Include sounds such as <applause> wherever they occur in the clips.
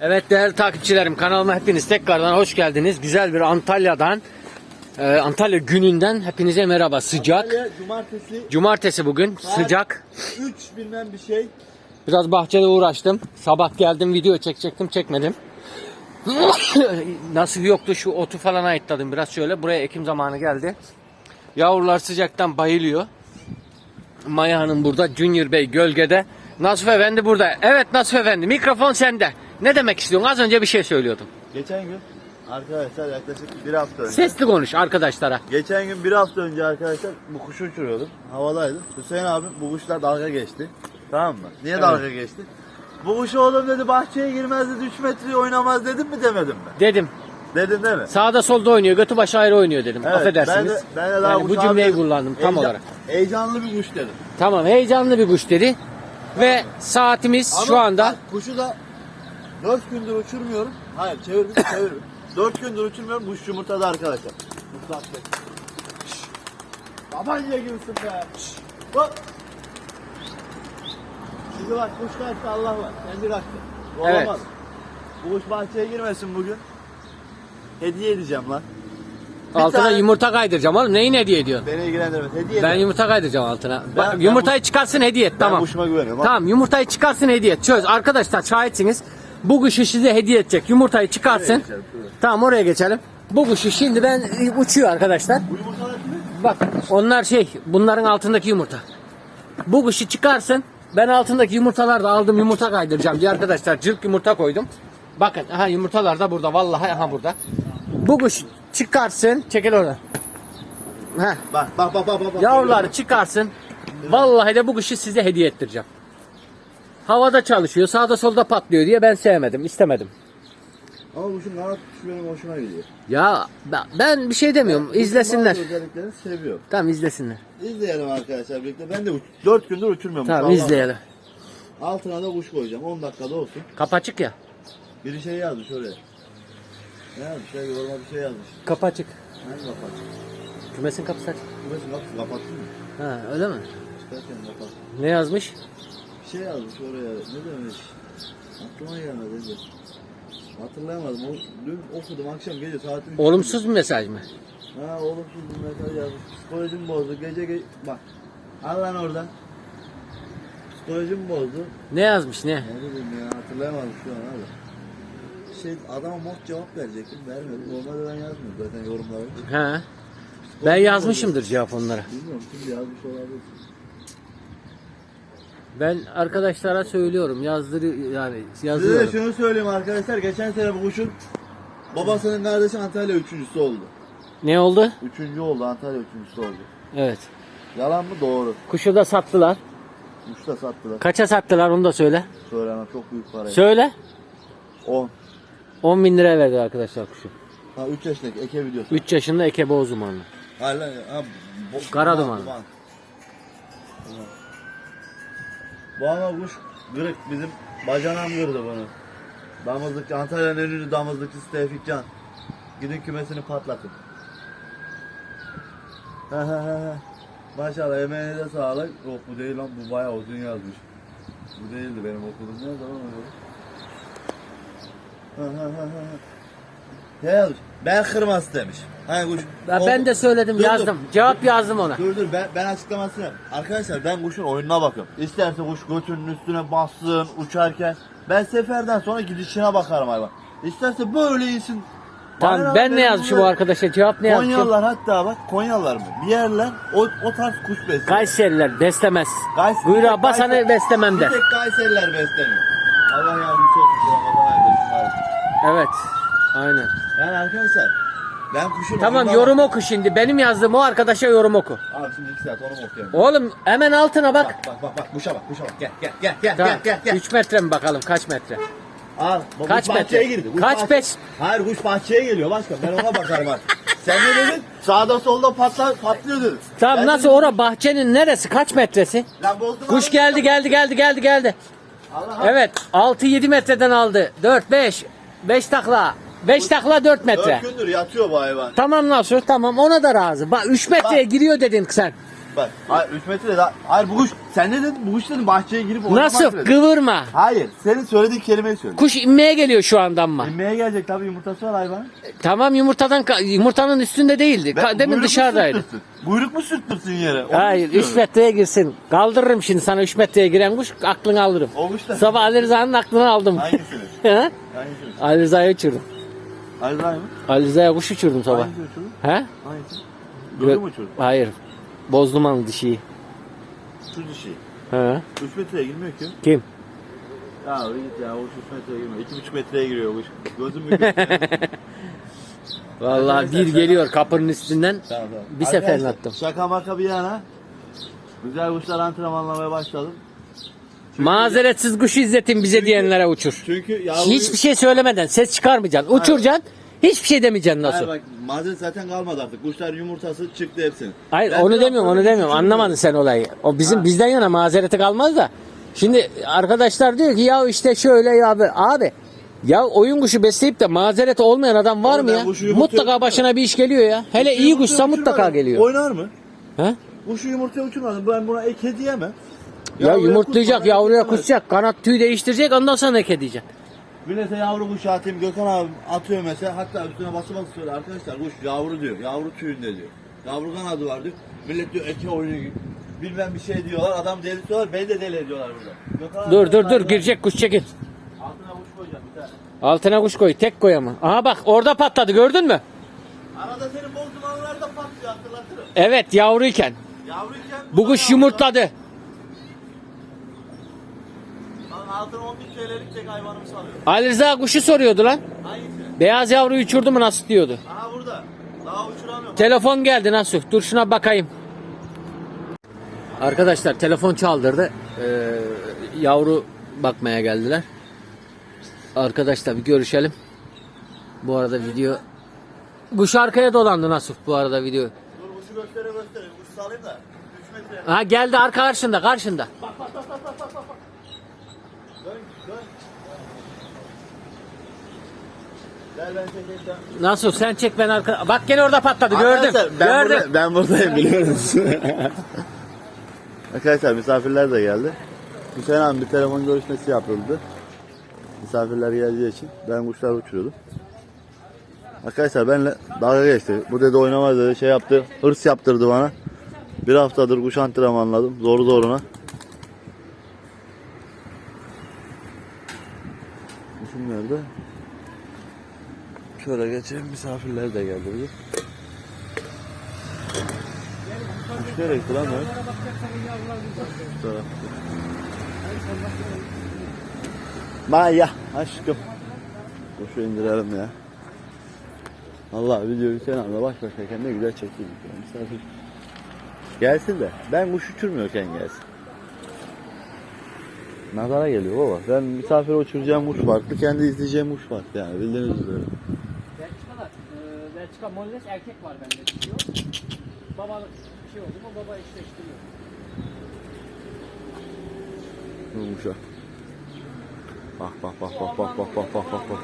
Evet değerli takipçilerim kanalıma hepiniz tekrardan hoş geldiniz. Güzel bir Antalya'dan e, Antalya gününden hepinize merhaba. Sıcak. Antalya cumartesi Cumartesi bugün Saat- sıcak. 3 bilmem bir şey. Biraz bahçede uğraştım. Sabah geldim video çekecektim çekmedim. <coughs> Nasıl yoktu şu otu falan ayıtladım biraz şöyle. Buraya ekim zamanı geldi. Yavrular sıcaktan bayılıyor. Maya Hanım burada. Junior Bey gölgede. Nasif Efendi burada. Evet Nasif Efendi mikrofon sende. Ne demek istiyorsun? Az önce bir şey söylüyordum. Geçen gün arkadaşlar yaklaşık bir hafta önce. Sesli konuş arkadaşlara. Geçen gün bir hafta önce arkadaşlar bu kuşu uçuruyordum. Havadaydı. Hüseyin abim bu kuşlar dalga geçti. Tamam mı? Niye Evet. dalga geçti? Bu kuş oğlum dedi bahçeye girmez dedi 3 metreye oynamaz dedim mi demedim mi? Dedim. Dedin değil mi? Sağda solda oynuyor. Götü başı ayrı oynuyor dedim. Evet, Affedersiniz. Ben de, ben de daha yani bu cümleyi abi- kullandım tam heyecan- olarak. Heyecanlı bir kuş dedim. Tamam heyecanlı bir kuş dedi. Ve saatimiz Ama şu anda kuşu da 4 gündür uçurmuyorum. Hayır çevir bir çevir. 4 gündür uçurmuyorum. Kuş yumurtada arkadaşlar. Mutlak Bey. Şşş. Babaanne gibisin be. Hop. Şimdi bak kuş kaçtı Allah var. Kendi kaçtı. Bu Evet. Olamaz. Bu kuş bahçeye girmesin bugün. Hediye edeceğim lan. Bir altına tane- yumurta kaydıracağım oğlum. Neyin hediye ediyorsun? Beni ilgilendirmez. Hediye Ben ederim. yumurta kaydıracağım altına. Bak, ben yumurtayı çıkarsın hediye et Ben tamam. kuşuma güveniyorum. Tamam yumurtayı çıkarsın hediye et. Çöz arkadaşlar şahitsiniz. Bu kuşu size hediye edecek. Yumurtayı geçelim, şuraya. Tamam oraya geçelim. Bu kuşu şimdi ben uçuyor arkadaşlar. Bu yumurtalar kimin? Bak onlar şey bunların altındaki yumurta. Bu kuşu çıkarsın. Ben altındaki yumurtalar da aldım yumurta kaydıracağım diye arkadaşlar cırk yumurta koydum. Bakın aha yumurtalar da burada vallahi aha burada. Bu kuş çıkarsın çekil oradan. Heh. Bak bak bak bak. bak. Yavruları çıkarsın. Vallahi de bu kuşu size hediye ettireceğim. Havada çalışıyor, sağda solda patlıyor diye ben sevmedim, istemedim. Ama kuşun kanat kuşu benim hoşuma gidiyor. Ya ben- ben bir şey demiyorum, izlesinler. Bazı özelliklerini seviyorum. Tamam izlesinler. İzleyelim arkadaşlar birlikte. Ben de uç, 4 gündür uçurmuyorum. Tamam Vallahi. izleyelim. Altına da kuş koyacağım. 10 dakikada olsun. Kapı açık ya. Biri şey yazmış oraya. Ne yazmış ya yoruma bir şey yazmış. Kapı açık. Hangi kapat? Kümesin kapısı açık. Kımesin kapısı kapattın mı? Ha öyle mi? Çıkarken kapat. Ne yazmış? Şey yazmış oraya. Ne demiş? Aklıma gelmedi. Hatırlayamadım. O, dün okudum akşam gece saat 3. Olumsuz bir mesaj mı? Ha olumsuz bir mesaj yazmış. Psikolojim bozdu. Gece ge Bak. Al lan oradan. Psikolojim bozdu. Ne yazmış ne? Ne bileyim ya hatırlayamadım şu an abi. Şey adama mod cevap verecektim vermedim. Normalde ben yazmıyorum zaten yorumları. Ha. Ben yazmışımdır cevap onlara. Bilmiyorum şimdi yazmış olabilir. Ben arkadaşlara söylüyorum, yazdır yani Size de yazıyorum. şunu söyleyeyim arkadaşlar. Geçen sene bu kuşun babasının kardeşi Antalya üçüncüsü oldu. Ne oldu? Üçüncü oldu Antalya üçüncüsü oldu. Evet. Yalan mı? Doğru. Kuşu da sattılar. Kuş da sattılar. Kaça sattılar onu da söyle. Söylemem çok büyük para. Söyle. 10. 10 bin liraya verdi arkadaşlar kuşu. Ha 3 yaşındaki eke videosu. 3 yaşında eke boz dumanlı. Hayır lan ha, bo- Kara duman, duman. Bu ama kuş kırık bizim bacanam kırdı bunu. Damızlıkçı Antalya'nın ünlü damızlıkçısı Tevfik Can. Gidin kümesini patlatın. Maşallah emeğine sağlık. Yok bu değil lan bu bayağı uzun yazmış. Bu değildi benim okulum. Ne zaman öyle? Ne yazmış? Ben kırmaz demiş. Hani kuş. O- ben de söyledim Dur, dur. yazdım. Cevap yazdım ona. Dur dur ben, ben açıklamasını yap. Arkadaşlar ben kuşun oyununa bakıyorum. İsterse kuş götünün üstüne bassın uçarken. Ben seferden sonra gidişine bakarım hayvan. İsterse böyle insin. Bana Tamam ben ne benim yazmışım bu arkadaşa cevap ne yazmışım? Konyalılar hatta bak Konyalılar mı? Bir yerler o, o tarz kuş besliyor. Kayseriler beslemez. Kays- Buyruğa bir tek basanı Kayseri- beslemem Bir der. tek Kayseriler besleniyor. Allah yardımcısı olsun. Ramazan ayında şunlara. Evet. Aynen. Yani arkadaşlar ben kuşun Tamam yorum bak- oku şimdi. Benim yazdığım o arkadaşa yorum oku. Abi şimdi iki saat onu mu? Oğlum hemen altına bak. Bak bak bak bak kuşa bak kuşa bak gel gel gel gel Tamam. gel gel gel. 3 metre mi bakalım kaç metre? Al. bu Kaç kuş bahçeye metre? girdi. Kuş Kaç bahçe-? Hayır kuş bahçeye geliyor başka. Ben ona bakarım artık. <laughs> Sen ne dedin? Sağda solda patlar, patlıyor dedin. Tamam Ben nasıl dedim, ora bahçenin neresi? Kaç metresi? Lan bozdum Kuş abi. geldi geldi geldi geldi geldi. Allah Allah. Evet 6-7 metreden aldı. 4 5 5 takla. 5 takla 4 metre. Dört gündür yatıyor bu hayvan. Tamam Nasur tamam ona da razı. Bak 3 metreye Bak. giriyor dedin sen. bak. Hayır 3 metre daha. Hayır bu kuş sen ne dedin? Bu kuş dedin bahçeye girip oynamak Nasıl? dedin. Kıvırma. Hayır senin söylediğin kelimeyi söyle. Kuş inmeye geliyor şu anda ama. Emmeye gelecek tabii yumurtası var hayvanın. Tamam yumurtadan ka- yumurtanın üstünde değildi. Ve Ka- Demin buyruk mu dışarıdaydı. sürttürsün? Buyruk mu sürttürsün yere? Onu Hayır 3 istiyorum. metreye girsin. Kaldırırım şimdi sana 3 metreye giren kuş aklını alırım. O kuş da. Sabah Ali Rıza'nın aklını aldım. Hangisini? <laughs> He? Hangisini? Ali Rıza'ya uçurdum. Ayrıca mı? Ali Rıza'ya kuş uçurdum sabah. Hangisi uçurdu? He? Hangisi? Gö- Gördün mü uçurdu? Hayır. Bozdumanlı dişiyi. Şu dişi. He? 3 metreye girmiyor ki. Kim? Ya öyle git ya o 3 metreye girmiyor. 2,5 metreye giriyor kuş. Gözüm mü gözüküyor? <laughs> Vallahi bir geliyor kapının üstünden. Tamam, tamam. Bir Arkadaşlar, attım. Şaka maka bir yana. Güzel kuşlar antrenmanlamaya başladım. Mazeretsiz kuş izletin bize diyenlere uçur. Çünkü yavru... Hiçbir şey söylemeden ses çıkarmayacaksın. Uçuracaksın. Hiçbir şey demeyeceksin nasıl. Hayır bak mazeret zaten kalmadı artık. Kuşlar yumurtası çıktı hepsinin. Hayır Ben onu demiyorum onu demiyorum. Anlamadın sen olayı. O bizim Ha. bizden yana mazereti kalmaz da. Şimdi arkadaşlar diyor ki ya işte şöyle ya abi. Abi ya oyun kuşu besleyip de mazereti olmayan adam var Oğlum mı ya? kuşu Mutlaka başına bir iş geliyor ya. Hele iyi Yumurtayı kuşsa mutlaka geliyor. Oynar mı? Ha? Kuşu yumurtaya uçurmadım. Ben buna ek hediye mi? Ya yumurtlayacak, yavruya kusacak, kanat tüy değiştirecek ondan sonra ek edeceksin. Millete yavru kuş atayım Gökhan abi atıyor mesela hatta üstüne bası bası söylüyor arkadaşlar kuş yavru diyor yavru tüyünde diyor yavru kanadı var diyor millet diyor eke oyunu bilmem bir şey diyorlar adam deli diyorlar beni de deli ediyorlar burada Gökhan abi, Dur dur dur girecek kuş çekin. altına kuş koyacağım bir tane Altına kuş koy tek koy ama. Aha bak orada patladı gördün mü? arada senin bol dumanlar da patlıyor hatırlatırım Evet yavruyken. yavruyken Bu kuş yumurtladı. Lan altına 10 bin TL'lik tek hayvanımı salıyor Ali Rıza kuşu soruyordu lan. hangisi? Beyaz yavruyu uçurdu mu nasıl diyordu. aha burada daha uçuramıyorum Telefon geldi nasıl? Dur şuna bakayım. Arkadaşlar telefon çaldırdı. Ee, yavru bakmaya geldiler. Arkadaşlar bir görüşelim. Bu arada video bu şarkıya dolandı Nasuh bu arada video. dur kuşu göstere göstere kuş salayım da 3 metre Ha geldi arka karşında karşında. dön dön Gel ben çekeyim sen. Nasıl sen çek ben arka. Bak gene orada patladı gördüm. Arkadaşlar, ben, gördüm. burada- ben buradayım biliyorsunuz. <laughs> Arkadaşlar misafirler de geldi. Hüseyin abi bir telefon görüşmesi yapıldı. Misafirler geldiği için ben kuşlar uçuruyordum. Arkadaşlar benimle dalga geçti. Bu dedi oynamaz dedi şey yaptı. Hırs yaptırdı bana. Bir haftadır kuş antrenmanladım. Zoru zoruna. Kuşum nerede? Şöyle geçelim misafirler de geldi bugün. Kuş nereye gitti lan taraf. Maya aşkım. Kuşu indirelim ya. Allah video Hüseyin abla baş başayken ne güzel çekildik. ya. Misafir gelsin de ben kuş uçurmuyorken gelsin. Nazara geliyor baba. Ben misafir uçuracağım kuş farklı, kendi izleyeceğim kuş farklı yani bildiğiniz üzere. Belçika Molles erkek var bende diyor. Babalık bir şey oldu mu baba eşleştiriyor. Bu kuşa. Bak bak bak bak bak bak bak bak bak bak.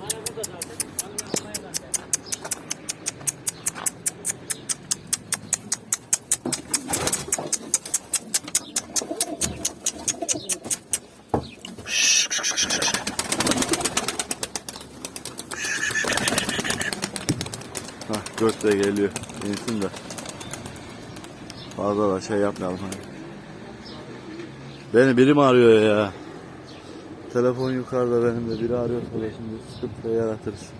Hah göt de geliyor. İnsin de. Fazla da şey yapmayalım. Hani. Beni biri mi arıyor ya? Telefon yukarıda benim de biri arıyor böyle şimdi sıkıntı yaratırız.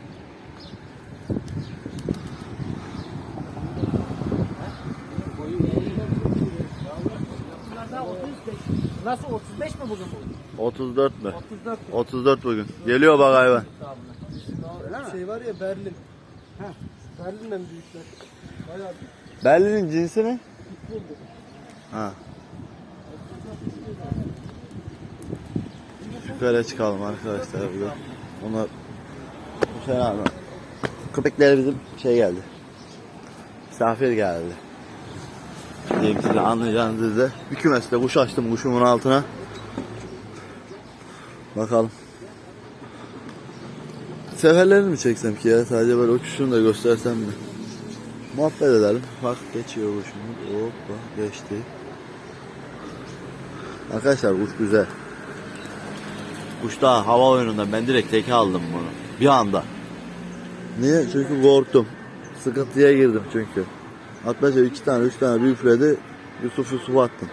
Nasıl 35 mi bugün bu? 34 mü? 34 34 bugün. Geliyor bak hayvan. Şey var ya Berlin. Heh, Berlin'den büyükler. Bayağı büyük. Berlin'in cinsi ne? Ha. Yukarı çıkalım arkadaşlar burada. Onlar şey abi. Köpekler bizim şey geldi. Misafir geldi. Diyeyim size anlayacağınız üzere. Bir kümeste kuş açtım kuşumun altına. Bakalım. Seferlerini mi çeksem ki ya? Sadece böyle uçuşunu da göstersem mi? Muhabbet edelim. Bak geçiyor kuşumuz. Hoppa geçti. Arkadaşlar kuş güzel. Kuş daha hava oyunundan ben direkt teke aldım bunu. Bir anda. Niye? Çünkü korktum. Sıkıntıya girdim çünkü. Atmaca iki tane, üç tane bir üfledi. Yusuf Yusuf attım.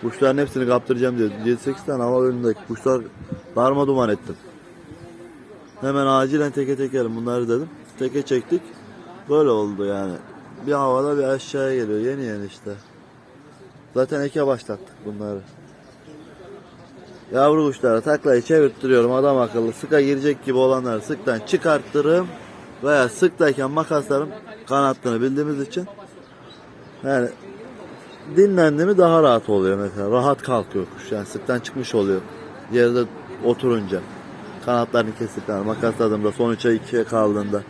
Kuşların hepsini kaptıracağım diye. 7-8 tane hava önündeki kuşlar darma duman ettim. Hemen acilen teke tekerim bunları dedim. Teke çektik. Böyle oldu yani. Bir havada bir aşağıya geliyor. Yeni yeni işte. Zaten eke başlattık bunları. Yavru kuşlara taklayı çevirttiriyorum adam akıllı. Sıka girecek gibi olanları sıktan çıkarttırırım. Veya sıktayken makaslarım kanattığını bildiğimiz için. Yani dinlendi mi daha rahat oluyor mesela. Rahat kalkıyor kuş. Yani sıktan çıkmış oluyor. Yerde oturunca. Kanatlarını kestikten makasladığımda son 3'e 2'ye kaldığında.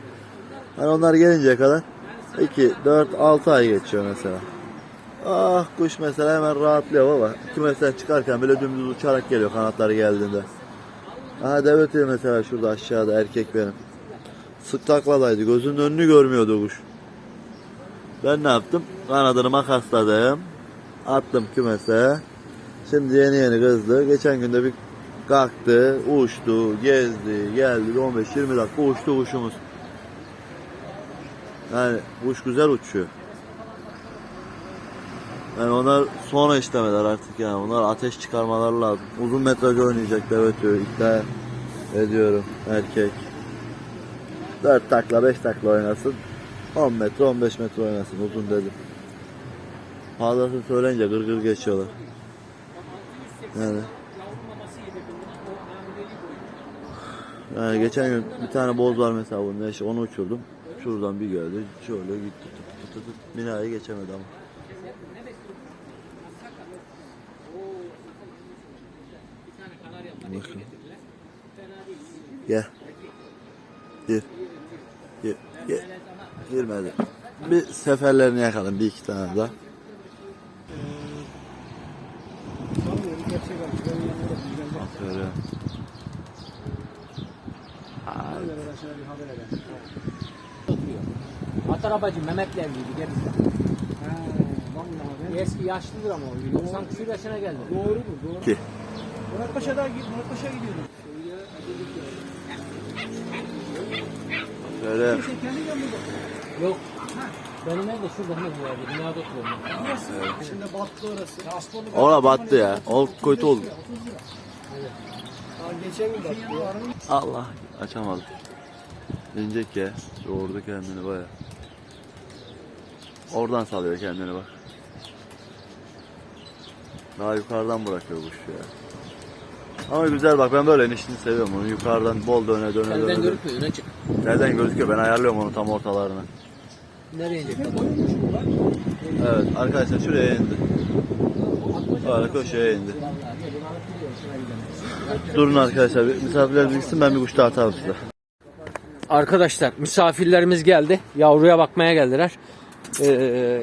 Hani onlar gelinceye kadar 2, 4, 6 ay geçiyor mesela. Ah kuş mesela hemen rahatlıyor baba. Kümesten çıkarken bile dümdüz uçarak geliyor kanatları geldiğinde. Aha devet mesela şurada aşağıda erkek benim. Sık takladaydı. Gözünün önünü görmüyordu kuş. Ben ne yaptım? Kanadını makasladım. Attım kümese. Şimdi yeni yeni kızdı. Geçen günde bir kalktı, uçtu, gezdi, geldi. 15-20 dakika uçtu kuşumuz. Yani kuş güzel uçuyor. Yani onlar sonra işlemeler artık yani. Onlar ateş çıkarmaları lazım. Uzun metraj oynayacak devet diyor. iddia ediyorum erkek. 4 takla 5 takla oynasın. 10 metre 15 metre oynasın uzun dedim. Fazlasını söyleyince gır gır geçiyorlar. Yani. Yani geçen gün bir tane boz var mesela bunun eşi onu uçurdum. Şuradan bir geldi şöyle gitti tut tut tut tut binayı geçemedi ama. Bakın. Gel. Gir. Gir. Gir. Girmedi. Bir seferlerini yakalım bir iki tane daha. Aferin. Aynen ben sana bir haber ederim. Oturuyor. At arabacı Mehmet'le evliydi gerisi. Ha, vallahi ben. Eski yaşlıdır ama o. 90 küsur yaşına geldi. Doğru mu? Doğru. Ki. Murat Paşa'da Murat Paşa gidiyordum. Yanında. Yok. Benim ev de şurada hemen bu evde. Binada oturuyorum. Burası. Şimdi battı orası. Ona battı ya. O kötü oldu. Daha Allah açamadım. İncek ya. Doğurdu kendini baya. Oradan salıyor kendini bak. Daha yukarıdan bırakıyor kuş ya. Ama güzel bak ben böyle inişini seviyorum onu. Yukarıdan bol döne döne döne. Elden döne. görükmüyor. Öne çık. Nereden gözüküyor? Ben ayarlıyorum onu tam ortalarına. Nereye inecek? Evet arkadaşlar şuraya indi. Böyle köşeye indi. Durun arkadaşlar bir misafirler bilsin ben bir kuş daha atarım size. Arkadaşlar misafirlerimiz geldi. Yavruya bakmaya geldiler. Ee,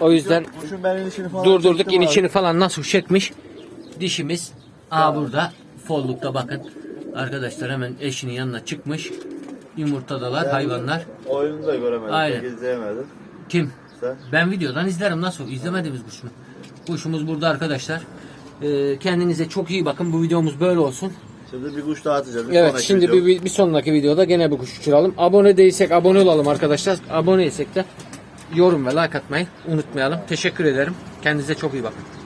o yüzden Kuşun ben inişini falan durdurduk çektim abi. inişini falan nasıl çekmiş. Dişimiz Aa burada follukta bakın. Arkadaşlar hemen eşinin yanına çıkmış. Yumurtadalar hayvanlar. Oyunu da göremedim. Aynen. izleyemedim. Kim? Sen? Ben videodan izlerim nasıl? İzlemediğimiz kuş mu? Kuşumuz burada arkadaşlar. Ee, kendinize çok iyi bakın. Bu videomuz böyle olsun. Şimdi bir kuş daha atacağız. Bir Evet şimdi video. bir, bir, bir sonraki videoda gene bir kuş uçuralım. Abone değilsek abone olalım arkadaşlar. Aboneysek de yorum ve like atmayı unutmayalım. Teşekkür ederim. Kendinize çok iyi bakın.